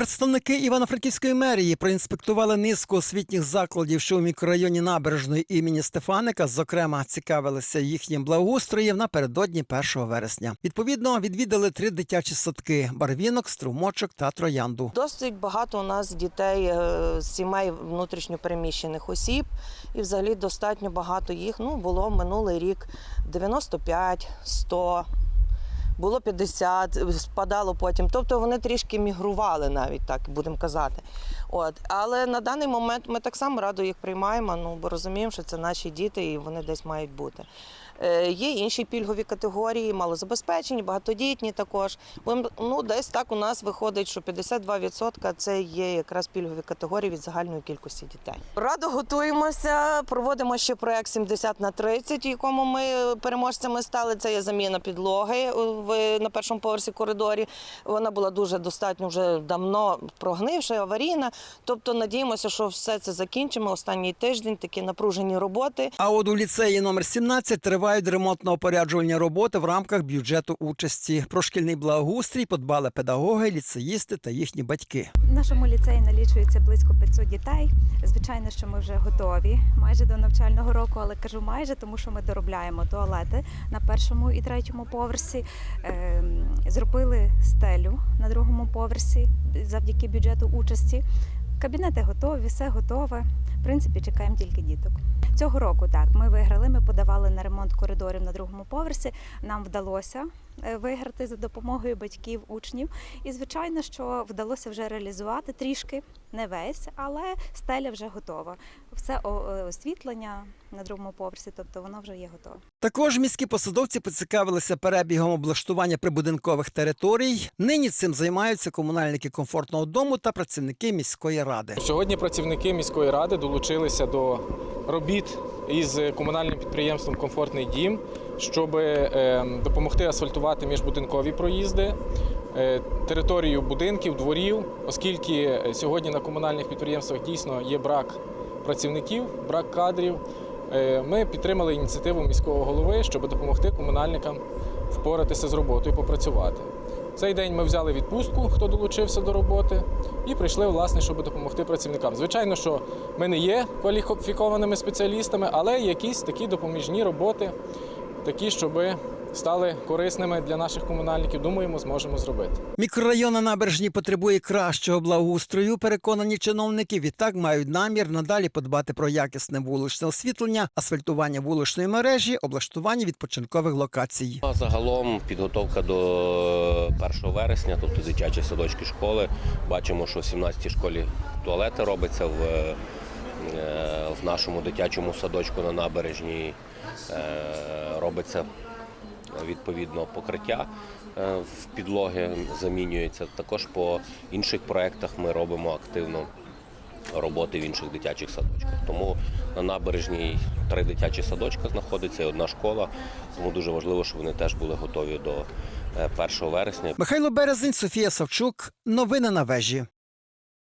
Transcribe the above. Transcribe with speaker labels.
Speaker 1: Представники Івано-Франківської мерії проінспектували низку освітніх закладів, що у мікрорайоні набережної імені Стефаника, зокрема, цікавилися їхнім благоустроєм напередодні 1 вересня. Відповідно, відвідали три дитячі садки: барвінок, струмочок та троянду.
Speaker 2: Dосить багато у нас дітей е, сімей внутрішньопереміщених осіб, і взагалі достатньо багато їх. Ну, було минулий рік 95, 100, було 50, спадало потім. Тобто вони трішки мігрували навіть так, будемо казати. От. Але на даний момент ми так само радо їх приймаємо, ну, бо розуміємо, що це наші діти і вони десь мають бути. Е, Є інші пільгові категорії, малозабезпечені, багатодітні також. Ну, десь так у нас виходить, що 52% це є якраз пільгові категорії від загальної кількості дітей. Радо готуємося, проводимо ще проект 70 на 30, в якому ми переможцями стали. Це є заміна підлоги в на першому поверсі коридорі. Вона була дуже достатньо вже давно прогнивша, аварійна. Тобто надіємося, що все це закінчимо. Останній тиждень такі напружені роботи.
Speaker 1: А от у ліцеї номер 17 тривають ремонтно-опоряджувальні роботи в рамках бюджету участі. Про шкільний благоустрій подбали педагоги, ліцеїсти та їхні батьки.
Speaker 3: В нашому ліцеї налічується близько 500 дітей. Звичайно, що ми вже готові майже до навчального року, але кажу майже, тому що ми доробляємо туалети на першому і третьому поверсі. Ем, Зробили стелю на другому поверсі завдяки бюджету участі. Кабінети готові, все готове. В принципі, чекаємо тільки діток. Цього року так ми виграли. Ми подавали на ремонт коридорів на другому поверсі. Нам вдалося е, виграти за допомогою батьків, учнів. І звичайно, що вдалося вже реалізувати трішки, не весь, але стеля вже готова. Все освітлення на другому поверсі, тобто воно вже є готове.
Speaker 1: Також міські посадовці поцікавилися перебігом облаштування прибудинкових територій. Нині цим займаються комунальники комфортного дому та працівники міської ради.
Speaker 4: Сьогодні працівники міської ради долучилися до робіт із комунальним підприємством Комфортний дім, щоб е, допомогти асфальтувати міжбудинкові проїзди, е, територію будинків, дворів, оскільки сьогодні на комунальних підприємствах дійсно є брак працівників, брак кадрів. Е, Ми підтримали ініціативу міського голови, щоб допомогти комунальникам впоратися з роботою, попрацювати. Цей день ми взяли відпустку, хто долучився до роботи, і прийшли, власне, щоб допомогти працівникам. Звичайно, що ми не є кваліфікованими спеціалістами, але якісь такі допоміжні роботи, такі, щоб стали корисними для наших комунальників, думаємо, зможемо зробити.
Speaker 1: Мікрорайон на набережні потребує кращого благоустрою. Переконані чиновники. Відтак мають намір надалі подбати про якісне вуличне освітлення, асфальтування вуличної мережі, облаштування відпочинкових локацій.
Speaker 5: А Загалом підготовка до 1 вересня, тобто дитячі садочки школи. Бачимо, що в 17-й школі туалети робиться в, е, в нашому дитячому садочку на набережній. е, Робиться відповідно покриття е, в підлоги, замінюється. Також по інших проєктах ми робимо активно роботи в інших дитячих садочках. Тому на набережній три дитячі садочка знаходиться і одна школа. Тому дуже важливо, щоб вони теж були готові до е, 1 вересня.
Speaker 1: Михайло Березень, Софія Савчук. Новини на вежі.